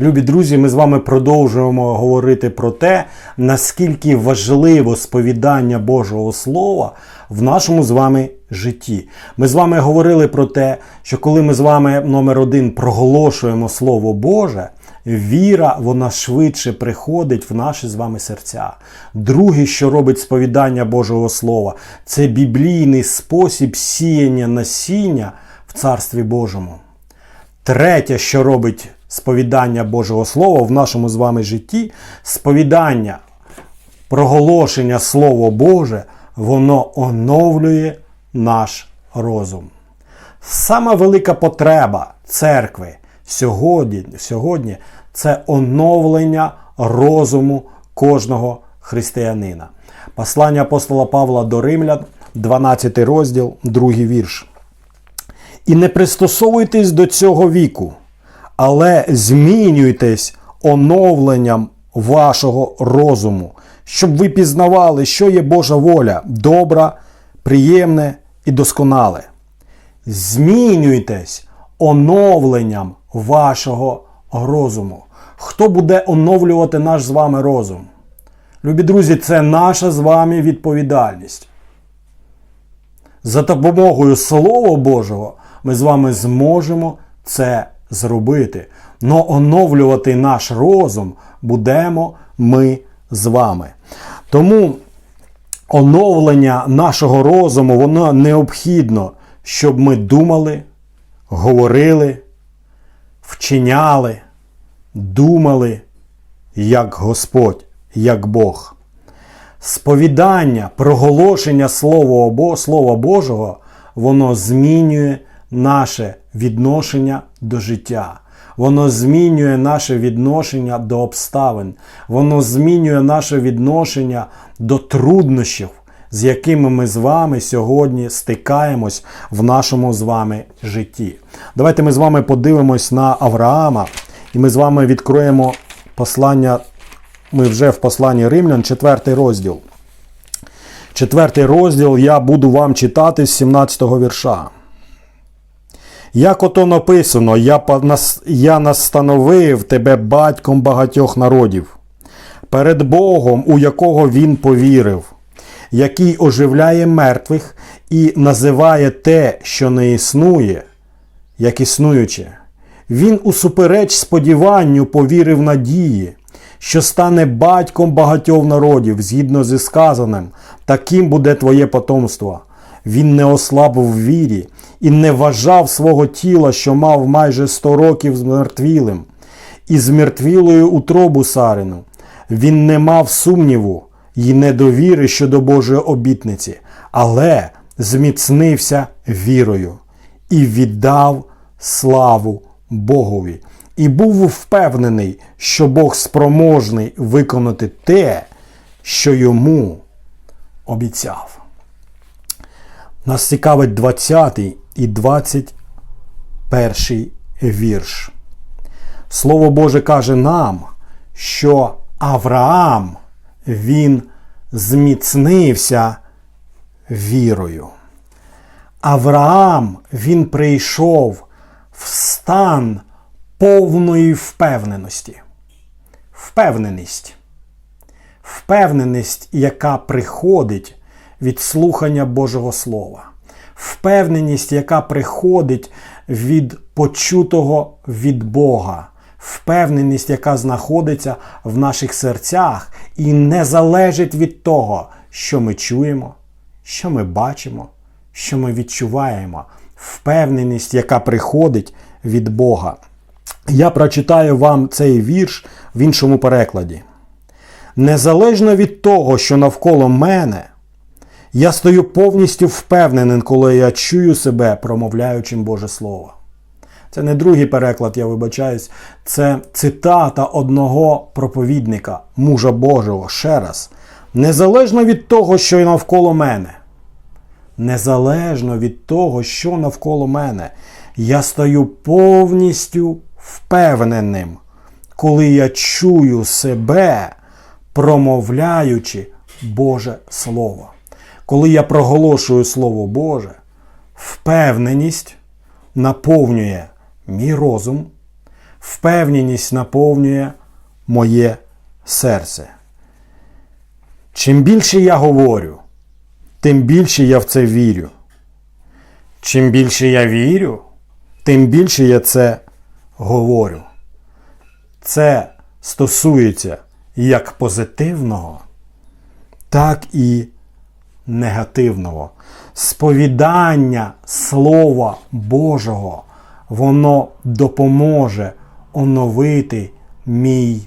Любі друзі, ми з вами продовжуємо говорити про те, наскільки важливо сповідання Божого Слова в нашому з вами житті. Ми з вами говорили про те, що коли ми з вами номер один проголошуємо Слово Боже, віра вона швидше приходить в наші з вами серця. Друге, що робить сповідання Божого Слова, це біблійний спосіб сіяння насіння в Царстві Божому. Третє, що робить сповідання Божого Слова в нашому з вами житті, сповідання, проголошення Слово Боже, воно оновлює наш розум. Сама велика потреба церкви сьогодні, сьогодні це оновлення розуму кожного християнина. Послання апостола Павла до Римлян, 12 розділ, 2 вірш. І не пристосовуйтесь до цього віку, але змінюйтесь оновленням вашого розуму, щоб ви пізнавали, що є Божа воля, добра, приємне і досконале. Змінюйтесь оновленням вашого розуму. Хто буде оновлювати наш з вами розум? Любі друзі, це наша з вами відповідальність. За допомогою Слова Божого ми з вами зможемо це зробити. Но оновлювати наш розум будемо ми з вами. Тому оновлення нашого розуму воно необхідно, щоб ми думали, говорили, вчиняли, думали як Господь, як Бог. Сповідання, проголошення Слова, Божого, воно змінює наше відношення до життя. Воно змінює наше відношення до обставин. Воно змінює наше відношення до труднощів, з якими ми з вами сьогодні стикаємось в нашому з вами житті. Давайте ми з вами подивимось на Авраама, і ми з вами відкроємо послання. Ми вже в посланні Римлян, четвертий розділ. Четвертий розділ я буду вам читати з 17 вірша. Як ото написано, я, я настановив тебе батьком багатьох народів, перед Богом, у якого він повірив, який оживляє мертвих і називає те, що не існує, як існуюче. Він усупереч сподіванню повірив надії, що стане батьком багатьох народів, згідно зі сказаним, таким буде твоє потомство. Він не ослабив в вірі і не вважав свого тіла, що мав майже сто років змертвілим, і змертвілою утробу Сарину. Він не мав сумніву і недовіри щодо Божої обітниці, але зміцнився вірою і віддав славу Богові. І був впевнений, що Бог спроможний виконати те, що йому обіцяв. Нас цікавить 20 і 21 вірш. Слово Боже каже нам, що Авраам він зміцнився вірою. Авраам він прийшов в стан повної впевненості. Впевненість. Впевненість, яка приходить від слухання Божого Слова. Впевненість, яка приходить від почутого від Бога. Впевненість, яка знаходиться в наших серцях і не залежить від того, що ми чуємо, що ми бачимо, що ми відчуваємо. Впевненість, яка приходить від Бога. Я прочитаю вам цей вірш в іншому перекладі. Незалежно від того, що навколо мене, я стою повністю впевненим, коли я чую себе, промовляючим Боже Слово. Це не другий переклад, я вибачаюсь. Це цитата одного проповідника, мужа Божого, ще раз. Незалежно від того, що навколо мене. Незалежно від того, що навколо мене, я стою повністю впевненим, коли я чую себе, промовляючи Боже Слово. Коли я проголошую Слово Боже, впевненість наповнює мій розум, впевненість наповнює моє серце. Чим більше я говорю, тим більше я в це вірю. Чим більше я вірю, тим більше я це говорю. Це стосується як позитивного, так і негативного. Сповідання Слова Божого, воно допоможе оновити мій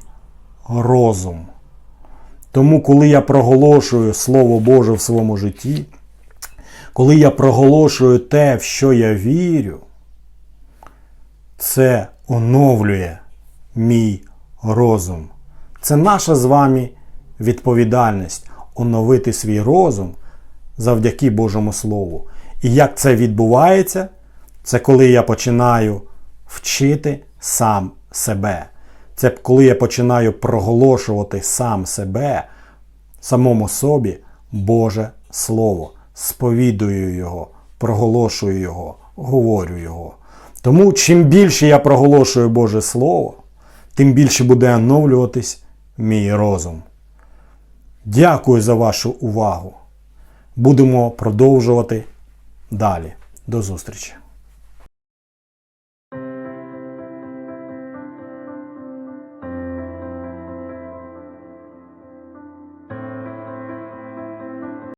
розум. Тому, коли я проголошую Слово Боже в своєму житті, коли я проголошую те, в що я вірю, це оновлює мій розум. Це наша з вами відповідальність оновити свій розум завдяки Божому Слову. І як це відбувається, це коли я починаю вчити сам себе. Це коли я починаю проголошувати сам себе, самому собі Боже Слово, сповідую Його, проголошую Його, говорю Його. Тому чим більше я проголошую Боже Слово, тим більше буде оновлюватись мій розум. Дякую за вашу увагу. Будемо продовжувати далі. До зустрічі!